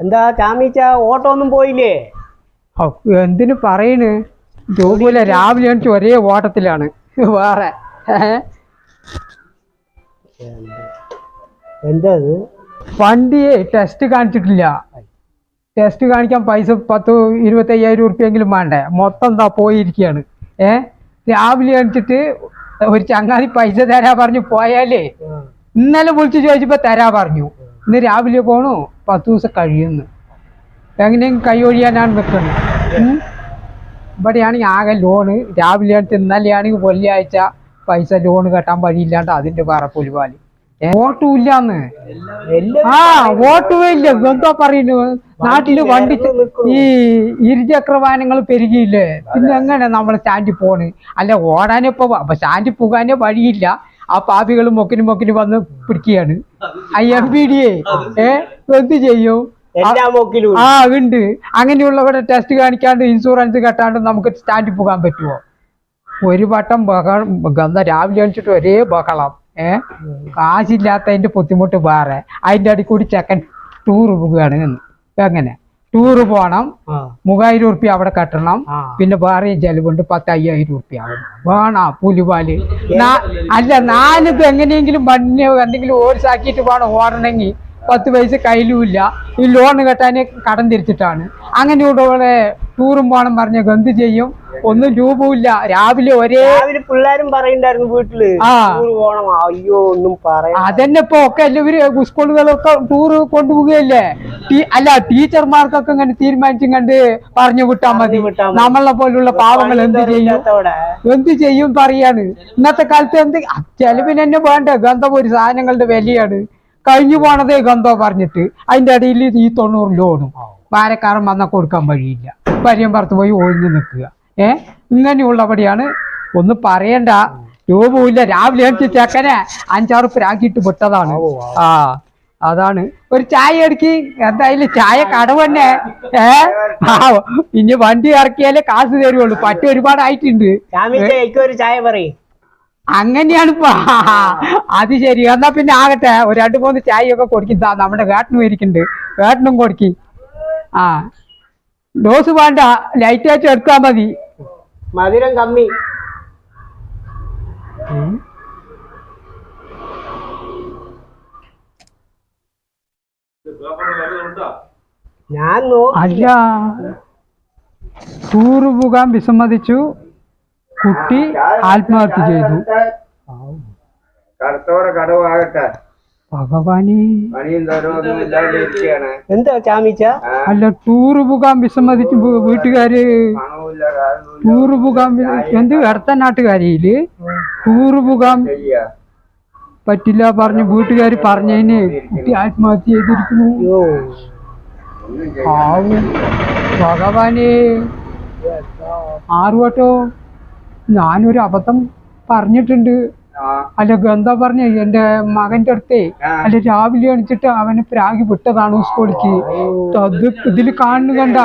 എന്താ ചാമീച്ച ഓട്ടോ ഒന്നും പോയില്ലേ എന്തിനു പറയണ്? ജോബിലെ രാവിലെ എണിച്ച് ഒരേ ഓട്ടത്തിലാണ്. വേറെ എന്താ വണ്ടിയെ ടെസ്റ്റ് കാണിച്ചിട്ടില്ല. ടെസ്റ്റ് കാണിക്കാൻ പൈസ പത്ത് ഇരുപത്തി അയ്യായിരം ഉറുപ്പ്യെങ്കിലും വേണ്ടേ? മൊത്തം എന്താ പോയിരിക്കുകയാണ് ഏ? രാവിലെ എണീച്ചിട്ട് ഒരു ചങ്ങാതി പൈസ തരാ പറഞ്ഞു പോയാലേ. ഇന്നലെ വിളിച്ചു ചോദിച്ചപ്പോ തരാ പറഞ്ഞു. ഇന്ന് രാവിലെ പോണു പത്ത് ദിവസം കഴിയുന്നു. എങ്ങനെയും കൈ ഒഴിയാനാണ് നിൽക്കുന്നത് ഉം. ഇവിടെയാണെങ്കിൽ ആകെ ലോണ് രാവിലെ ആയിട്ട് ഇന്നലെയാണെങ്കിൽ വെള്ളിയാഴ്ച പൈസ ലോൺ കെട്ടാൻ വഴിയില്ലാണ്ട് അതിന്റെ വേറെ പുലിവാലി വോട്ടും ഇല്ലാന്ന്. ആ വോട്ടും ഇല്ല. എന്തോ പറയുന്നു. നാട്ടിൽ വണ്ടി ഈ ഇരുചക്ര വാഹനങ്ങൾ പെരുകിയില്ലേ? പിന്നെ എങ്ങനെ നമ്മൾ സ്റ്റാൻഡിൽ പോണ്? അല്ല ഓടാനിപ്പോ സ്റ്റാൻഡിൽ പോകാനേ വഴിയില്ല. ആ പാപികൾ മൊക്കിന് മൊക്കിന് വന്ന് പിടിക്കുകയാണ്. ഐ എം പി ഡി എന്ത് ചെയ്യും? ആ ഉണ്ട്. അങ്ങനെയുള്ളവരുടെ ടെസ്റ്റ് കാണിക്കാണ്ട് ഇൻഷുറൻസ് കെട്ടാണ്ട് നമുക്ക് സ്റ്റാൻഡിൽ പോകാൻ പറ്റുമോ? ഒരു വട്ടം ബഹളം ഗന്ധ രാവിലെ അണിച്ചിട്ട് ഒരേ ബഹളം. ഏ? കാശില്ലാത്തതിന്റെ ബുദ്ധിമുട്ട് വേറെ. അതിന്റെ അടി കൂടി ചെക്കൻ ടൂർ പോകുകയാണ്. എന്ന്. എങ്ങനെ? ടൂറ് പോണം. മൂവായിരം ഉറുപ്പ്യ അവിടെ കെട്ടണം. പിന്നെ വേറെ ചെലവുണ്ട് പത്ത് അയ്യായിരം ഉറുപ്പ്യ ആവും വേണ പുലിപാൽ അല്ല നാലിത് എങ്ങനെയെങ്കിലും മണ്ണ് എന്തെങ്കിലും ഓടിച്ചാക്കിയിട്ട് വേണം ഓടണമെങ്കിൽ പത്ത് പൈസ കയ്യിലും ഇല്ല. ഈ ലോൺ കെട്ടാൻ കടം തിരിച്ചിട്ടാണ്. അങ്ങനെയുള്ള ടൂറും പോകണം പറഞ്ഞ എന്ത് ചെയ്യും? ഒന്നും രൂപമില്ല രാവിലെ ഒരേ രാവിലെ പിള്ളേരും പറയണ്ടായിരുന്നു വീട്ടിൽ. അയ്യോ ഒന്നും പറയാ അതന്നെ ഇപ്പൊ ഒക്കെ എല്ലാവരും സ്കൂളുകളൊക്കെ ടൂറ് കൊണ്ടുപോവുകയല്ലേ? ടീ- അല്ല ടീച്ചർമാർക്കൊക്കെ ഇങ്ങനെ തീരുമാനിച്ചും കണ്ട് പറഞ്ഞു വിട്ടാ മതി. നമ്മളെ പോലുള്ള പാവങ്ങൾ എന്ത് ചെയ്യും? എന്ത് ചെയ്യും പറയാണ്. ഇന്നത്തെ കാലത്ത് എന്ത് ചെലവിന് തന്നെ വേണ്ട? ഗന്ധം ഒരു സാധനങ്ങളുടെ വിലയാണ്. കഴിഞ്ഞു പോണതേ ഗന്ധോ പറഞ്ഞിട്ട്. അതിന്റെ ഇടയിൽ ഈ തൊണ്ണൂറ് ലോണും പാരക്കാരൻ വന്ന കൊടുക്കാൻ വഴിയില്ല. പരിയം പുറത്ത് പോയി ഒഴിഞ്ഞു നിൽക്കുക. ഏ? ഇങ്ങനെയുള്ളപടിയാണ്. ഒന്ന് പറയണ്ട. രൂപമില്ല രാവിലെ ചെക്കനെ അഞ്ചാറ് പ്രാക്കിയിട്ട് വിട്ടതാണ്. ആ. അതാണ്. ഒരു ചായ എടുക്കി. എന്തായാലും ചായ കടവന്നെ തന്നെ. ഏ? ഇനി വണ്ടി ഇറക്കിയാലേ കാശ് തരുള്ളൂ പറ്റി ഒരുപാട് ആയിട്ടുണ്ട്. ഒരു ചായ പറയും. അങ്ങനെയാണ്പ്പാ അത് ശരി. എന്നാ പിന്നെ ആകട്ടെ. ഒരു രണ്ട് മൂന്ന് ചായയൊക്കെ കൊടുക്കും. താ നമ്മുടെ വേട്ടനും ഇരിക്കുന്നുണ്ട്. വേട്ടനും കൊടുക്കി. ആ. ഡോസ് വേണ്ട. ലൈറ്റ് ആയിട്ട് എടുത്താ മതി. മധുരം കമ്മി. ഞാൻ അല്ല. ടൂറ് പോകാൻ വിസമ്മതിച്ചു. കുട്ടി ആത്മഹത്യ ചെയ്തു. കടത്തോടെ കടവാകട്ടെ ഭഗവാനെ. എന്താ ചാമീച്ച? അല്ല ടൂറ് പോകാൻ വിസമ്മതിച്ച് വീട്ടുകാര്. ടൂറ് പോകാൻ എന്ത് അടുത്ത നാട്ടുകാരിയിൽ? ടൂറ് പോകാൻ പറ്റില്ല പറഞ്ഞു വീട്ടുകാർ പറഞ്ഞതിന് കുട്ടി ആത്മഹത്യ ചെയ്തിരിക്കുന്നു. ആവും ഭഗവാനെ? ആറുവട്ടോ ഞാനൊരു അബദ്ധം പറഞ്ഞിട്ടുണ്ട്. അല്ല ഗന്ധ പറഞ്ഞ എന്റെ മകന്റെ അടുത്തേ. അല്ല രാവിലെ എണിച്ചിട്ട് അവന് പ്രാഗി വിട്ടതാണ് സ്കൂളിക്ക് അത് ഇതിൽ കാണുന്നു കണ്ട.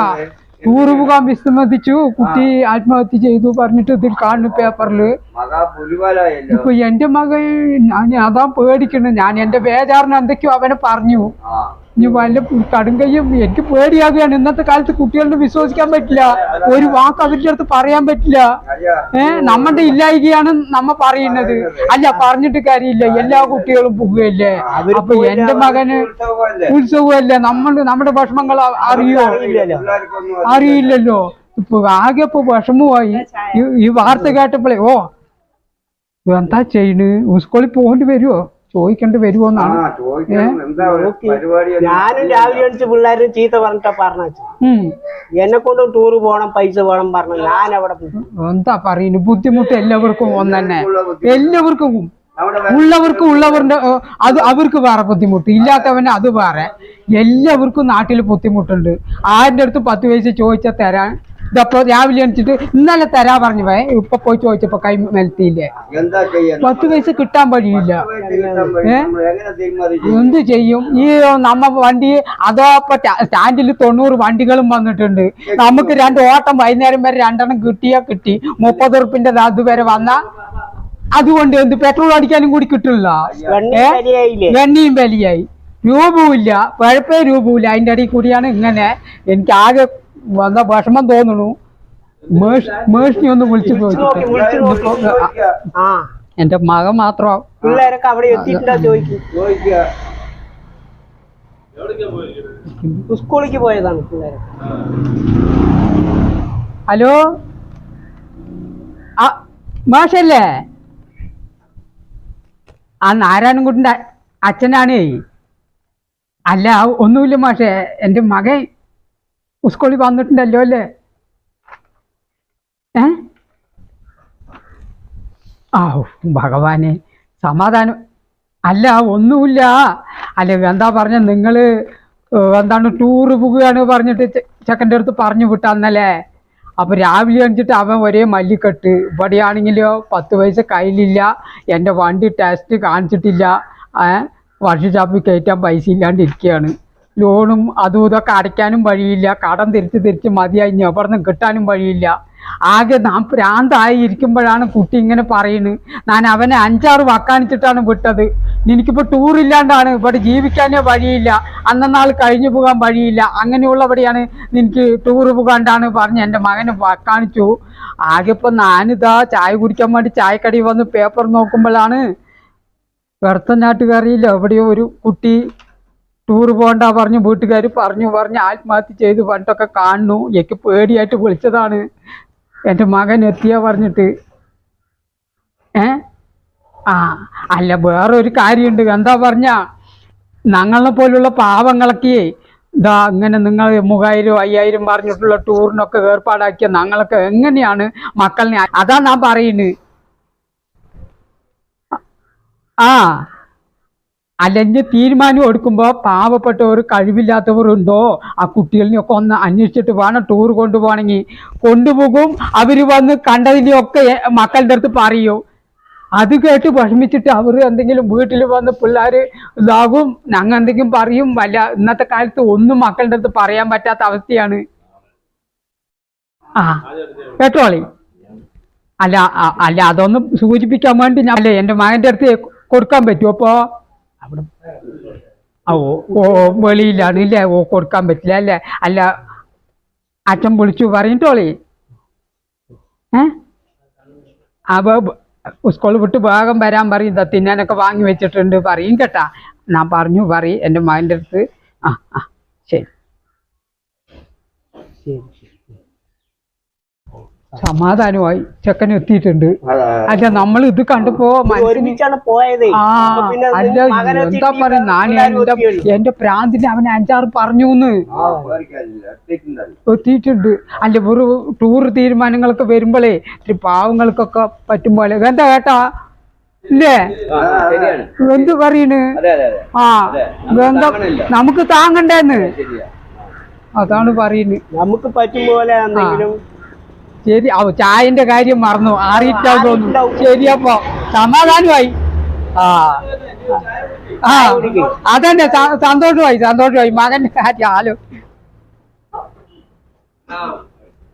ടൂറ് പോകാൻ വിസമ്മതിച്ചു കുട്ടി ആത്മഹത്യ ചെയ്തു പറഞ്ഞിട്ട് ഇതിൽ കാണുന്നു പേപ്പറിൽ. പുലിവാലായല്ലോ. ഇപ്പൊ എന്റെ മകൻ ഞാൻ അതാ പേടിക്കണു. ഞാൻ എന്റെ ബേജാറിന് എന്തൊക്കെയോ അവനെ പറഞ്ഞു. ഇനി വല്ല കടുങ്കയും എനിക്ക് പേടിയാകുകയാണ്. ഇന്നത്തെ കാലത്ത് കുട്ടികളെ വിശ്വസിക്കാൻ പറ്റില്ല. ഒരു വാക്ക് അവരുടെ അടുത്ത് പറയാൻ പറ്റില്ല. ഏഹ് നമ്മുടെ ഇല്ലായികയാണ് നമ്മ പറയുന്നത്. അല്ല പറഞ്ഞിട്ട് കാര്യമില്ല. എല്ലാ കുട്ടികളും പോകുകയല്ലേ അപ്പൊ എന്റെ മകന് ഉത്സവമല്ലേ? നമ്മൾ നമ്മുടെ ഭക്ഷണങ്ങൾ അറിയോ? അറിയില്ലല്ലോ. ഇപ്പൊ ആകെ ഇപ്പൊ വിഷമമായി. ഈ- ഈ വാർത്ത കേട്ടപ്പോഴേ ഓ എന്താ ചെയ്യണ്? സ്കൂളിൽ പോകേണ്ടി വരുമോ ചോദിക്കേണ്ടി വരുമോ എന്നാണ് ഞാനും രാവിലെ അടിച്ച് പിള്ളേരും ചീത്ത പറഞ്ഞിട്ടാ പറഞ്ഞു എന്നെ കൊണ്ട് ടൂർ പോണം പൈസ വേണം പറഞ്ഞു ഞാൻ അവിടെ. എന്താ പറയുന്നു ബുദ്ധിമുട്ട് എല്ലാവർക്കും ഒന്ന് എല്ലാവർക്കും ഉള്ളവർക്ക് ഉള്ളവരുടെ അത് അവർക്ക് വേറെ ബുദ്ധിമുട്ട്. ഇല്ലാത്തവന് അത് വേറെ. എല്ലാവർക്കും നാട്ടിൽ ബുദ്ധിമുട്ടുണ്ട്. ആരുടെ അടുത്ത് പത്ത് പൈസ ചോദിച്ചാൽ തരാൻ ഇതപ്പോ രാവിലെ എണിച്ചിട്ട് ഇന്നലെ തരാ പറഞ്ഞു പോയെ ഇപ്പൊ പോയി ചോദിച്ചപ്പോ കൈ മെലത്തിയില്ലേ പത്ത് പൈസ കിട്ടാൻ വഴിയില്ല. എന്ത് ചെയ്യും? ഈ നമ്മ വണ്ടി അതോ ഇപ്പൊ സ്റ്റാൻഡിൽ തൊണ്ണൂറ് വണ്ടികളും വന്നിട്ടുണ്ട്. നമുക്ക് രണ്ട് ഓട്ടം വൈകുന്നേരം വരെ രണ്ടെണ്ണം കിട്ടിയാ കിട്ടി. മുപ്പത് ഉറുപ്പിന്റെ അത് വരെ വന്ന അതുകൊണ്ട് എന്ത് പെട്രോൾ അടിക്കാനും കൂടി കിട്ടില്ല. എണ്ണയും വലിയായി. രൂപവുമില്ല. പഴപ്പേ രൂപവുമില്ല. അതിന്റെ ഇടയിൽ കൂടിയാണ് ഇങ്ങനെ. എനിക്ക് ആകെ വന്ന വിഷമം തോന്നുന്നു. മേഴ്സിനെ ഒന്ന് വിളിച്ചു എന്റെ. ചോദിച്ചു മകൻ മാത്രം പിള്ളേരൊക്കെ അവിടെ എത്തിയിട്ടുണ്ടോ ചോദിക്കും. ചോദിക്കുക സ്കൂളിലേക്ക് പോയതാണ് പിള്ളേരൊക്കെ. ഹലോ? ആ മാഷല്ലേ? ആ നാരായണൻകുട്ടിന്റെ അച്ഛനാണേ. അല്ല ഒന്നുമില്ല മാഷേ. എന്റെ മകൻ സ്കൂളിൽ വന്നിട്ടുണ്ടല്ലോ അല്ലേ? ഏ? ആ ഭഗവാനെ സമാധാനം. അല്ല ഒന്നുമില്ല. അല്ല എന്താ പറഞ്ഞ നിങ്ങൾ എന്താണ് ടൂറ് പോവുകയാണ് പറഞ്ഞിട്ട് ചെക്കന്റെ അടുത്ത് പറഞ്ഞു വിട്ടാന്നല്ലേ? അപ്പൊ രാവിലെ കഴിഞ്ഞിട്ട് അവൻ ഒരേ മല്ലിക്കെട്ട്. ഇവിടെയാണെങ്കിലോ പത്ത് പൈസ കയ്യിലില്ല. എന്റെ വണ്ടി ടെസ്റ്റ് കാണിച്ചിട്ടില്ല. വർഷഷാപ്പിൽ കയറ്റാൻ പൈസ ഇല്ലാണ്ടിരിക്കുകയാണ്. ലോണും അതും ഇതൊക്കെ അടയ്ക്കാനും വഴിയില്ല. കടം തിരിച്ച് തിരിച്ച് മതിയായി. നിന്ന് കിട്ടാനും വഴിയില്ല. ആകെ നാം പ്രാന്തായി ഇരിക്കുമ്പോഴാണ് കുട്ടി ഇങ്ങനെ പറയുന്നത് ഞാൻ അവനെ അഞ്ചാറ് വക്കാണിച്ചിട്ടാണ് വിട്ടത്. എനിക്കിപ്പോൾ ടൂറില്ലാണ്ടാണ് ഇവിടെ ജീവിക്കാനേ വഴിയില്ല. അന്നന്നാൾ കഴിഞ്ഞു പോകാൻ വഴിയില്ല. അങ്ങനെയുള്ളവിടെയാണ് നിനക്ക് ടൂറ് പോകാണ്ടാണ് പറഞ്ഞ് എന്റെ മകനെ വക്കാണിച്ചു. ആകെ ഇപ്പം ഞാനിതാ ചായ കുടിക്കാൻ വേണ്ടി ചായക്കടി വന്ന് പേപ്പർ നോക്കുമ്പോഴാണ് വെറുത്തനാട്ടുകാരിയിൽ എവിടെയോ ഒരു കുട്ടി ടൂർ പോകണ്ട പറഞ്ഞു വീട്ടുകാർ പറഞ്ഞു പറഞ്ഞ് ആത്മഹത്യ ചെയ്ത് പണ്ടൊക്കെ കാണുന്നു. എനിക്ക് പേടിയായിട്ട് വിളിച്ചതാണ്. എന്റെ മകൻ എത്തിയ പറഞ്ഞിട്ട്. ഏ? ആ അല്ല വേറെ ഒരു കാര്യമുണ്ട്. എന്താ പറഞ്ഞ ഞങ്ങളെ പോലുള്ള പാവങ്ങളൊക്കെ ഇതാ ഇങ്ങനെ നിങ്ങൾ മൂവായിരം അയ്യായിരം പറഞ്ഞിട്ടുള്ള ടൂറിനൊക്കെ ഏർപ്പാടാക്കിയ ഞങ്ങളൊക്കെ എങ്ങനെയാണ് മക്കളിനെ അതാ ഞാൻ പറയുന്നത് ആ അല്ലെങ്കിൽ തീരുമാനം എടുക്കുമ്പോൾ പാവപ്പെട്ടവർ കഴിവില്ലാത്തവരുണ്ടോ? ആ കുട്ടികളിനെയൊക്കെ ഒന്ന് അന്വേഷിച്ചിട്ട് വേണം ടൂർ കൊണ്ടുപോകണമെങ്കിൽ. കൊണ്ടുപോകും അവർ വന്ന് കണ്ടതിനെയൊക്കെ മക്കളുടെ അടുത്ത് പറയൂ. അത് കേട്ട് വിഷമിച്ചിട്ട് അവർ എന്തെങ്കിലും വീട്ടിൽ വന്ന് പിള്ളേർ ഇതാകും ഞങ്ങൾ എന്തെങ്കിലും പറയും. വല്ല ഇന്നത്തെ കാലത്ത് ഒന്നും മക്കളുടെ അടുത്ത് പറയാൻ പറ്റാത്ത അവസ്ഥയാണ്. ആ കേട്ടോളി. അല്ല അല്ല അതൊന്നും സൂചിപ്പിക്കാൻ വേണ്ടി ഞാൻ അല്ലേ എന്റെ മകന്റെ അടുത്ത് കൊടുക്കാൻ പറ്റുമോ അപ്പോൾ അവിടെ ഓ ഓ വെളിയിലാണ് ഇല്ലേ? ഓ കൊടുക്കാൻ പറ്റില്ല അല്ലേ? അല്ല അച്ഛൻ വിളിച്ചു പറഞ്ഞിട്ടോളി. ഏ? സ്കൂളിൽ വിട്ട് വേഗം വരാൻ പറയും തിന്നാനൊക്കെ വാങ്ങി വെച്ചിട്ടുണ്ട് പറയും കേട്ടാ. ഞാൻ പറഞ്ഞു പറയും എന്റെ മകന്റെ അടുത്ത്. ആ ആ ശരി. ശരി. സമാധാനമായി ചെക്കൻ എത്തിയിട്ടുണ്ട്. അല്ല നമ്മൾ ഇത് കണ്ടപ്പോ അല്ല എന്താ എത്തിയിട്ട് ഞാൻ എന്റെ. എന്റെ പ്രാന്തിന് അവൻ അഞ്ചാറ് പറഞ്ഞു. എത്തിയിട്ടുണ്ട്. അല്ല ഒരു ടൂർ തീരുമാനങ്ങളൊക്കെ വരുമ്പോഴേ ഇത്തിരി പാവങ്ങൾക്കൊക്കെ പറ്റുമ്പോലെ എന്താ കേട്ടാ ഇല്ലേ. എന്ത് പറയണ്? ആ എന്താ. നമുക്ക് താങ്ങണ്ടേന്ന്. അതാണ് പറയുന്നത് നമുക്ക് പറ്റും പോലെ എന്തെങ്കിലും ശരി ചായന്റെ കാര്യം മറന്നു ആറിയിട്ടാ തോന്നുന്നു ആറിയിട്ടാവും. ശരിയപ്പോ സമാധാനമായി ആ ആ. അതന്നെ സന്തോഷമായി സന്തോഷമായി മകന്റെ കാര്യം ആലോ ആ